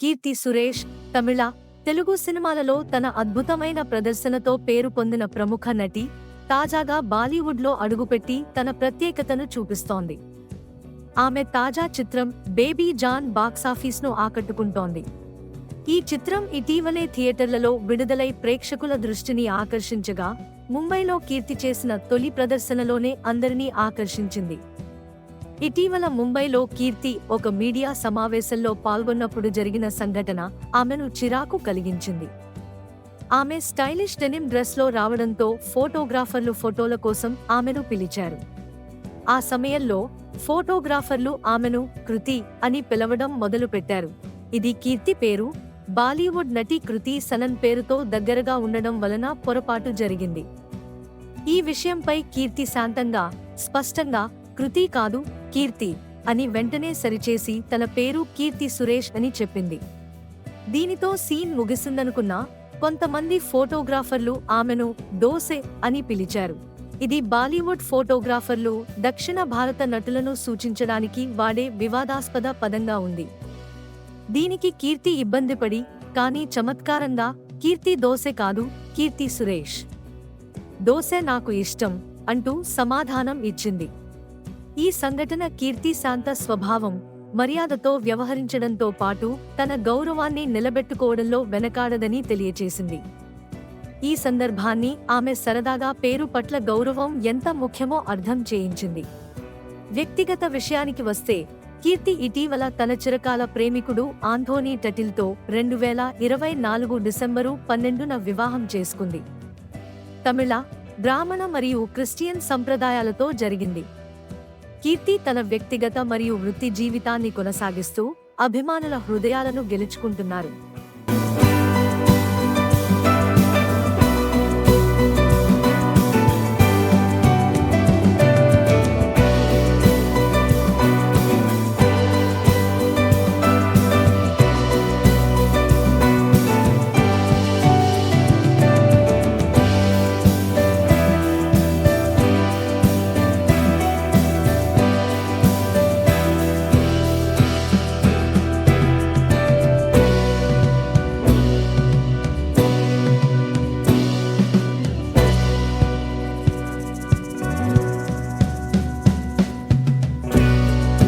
కీర్తి సురేష్ తమిళ తెలుగు సినిమాలలో తన అద్భుతమైన ప్రదర్శనతో పేరు పొందిన ప్రముఖ నటి తాజాగా బాలీవుడ్లో అడుగుపెట్టి తన ప్రత్యేకతను చూపిస్తోంది. ఆమె తాజా చిత్రం బేబీ జాన్ బాక్సాఫీస్ను ఆకట్టుకుంటోంది. ఈ చిత్రం ఇటీవలే థియేటర్లలో విడుదలై ప్రేక్షకుల దృష్టిని ఆకర్షించగా ముంబైలో కీర్తి చేసిన తొలి ప్రదర్శనలోనే అందరినీ ఆకర్షించింది. ఇటీవల ముంబైలో కీర్తి ఒక మీడియా సమావేశంలో పాల్గొన్నప్పుడు జరిగిన సంఘటన ఆమెను చిరాకు కలిగించింది. ఆమె స్టైలిష్ డెనిమ్ డ్రెస్లో రావడంతో ఫోటోగ్రాఫర్లు ఫోటోల కోసం ఆమెను పిలిచారు. ఆ సమయంలో ఫోటోగ్రాఫర్లు ఆమెను కృతి అని పిలవడం మొదలుపెట్టారు. ఇది కీర్తి పేరు బాలీవుడ్ నటి కృతి సనన్ పేరుతో దగ్గరగా ఉండడం వలన పొరపాటు జరిగింది. ఈ విషయంపై కీర్తి శాంతంగా స్పష్టంగా కృతి కాదు కీర్తి అని వెంటనే సరిచేసి తన పేరు కీర్తి సురేష్ అని చెప్పింది. దీనితో సీన్ ముగిసిందనుకున్నా కొంతమంది ఫోటోగ్రాఫర్లు ఆమెను డోసే అని పిలిచారు. ఇది బాలీవుడ్ ఫోటోగ్రాఫర్లు దక్షిణ భారత నటులను సూచించడానికి వాడే వివాదాస్పద పదంగా ఉంది. దీనికి కీర్తి ఇబ్బందిపడి కానీ చమత్కారంగా కీర్తి దోసె కాదు కీర్తి సురేష్. దోసె నాకు ఇష్టం అంటూ సమాధానం ఇచ్చింది. ఈ సంఘటన కీర్తి శాంత స్వభావం మర్యాదతో వ్యవహరించడంతో పాటు తన గౌరవాన్ని నిలబెట్టుకోవడంలో వెనకాడదని తెలియచేసింది. ఈ సందర్భాన్ని ఆమె సరదాగా పేరు పట్ల గౌరవం ఎంత ముఖ్యమో అర్థం చేయించింది. వ్యక్తిగత విషయానికి వస్తే కీర్తి ఇటీవల తన చిరకాల ప్రేమికుడు ఆంథోనీ టటిల్తో రెండు వేల ఇరవై నాలుగు డిసెంబరు పన్నెండున వివాహం చేసుకుంది. తమిళ బ్రాహ్మణ మరియు క్రిస్టియన్ సంప్రదాయాలతో జరిగింది. కీర్తి తన వ్యక్తిగత మరియు వృత్తి జీవితాన్ని కొనసాగిస్తూ అభిమానుల హృదయాలను గెలుచుకుంటున్నారు.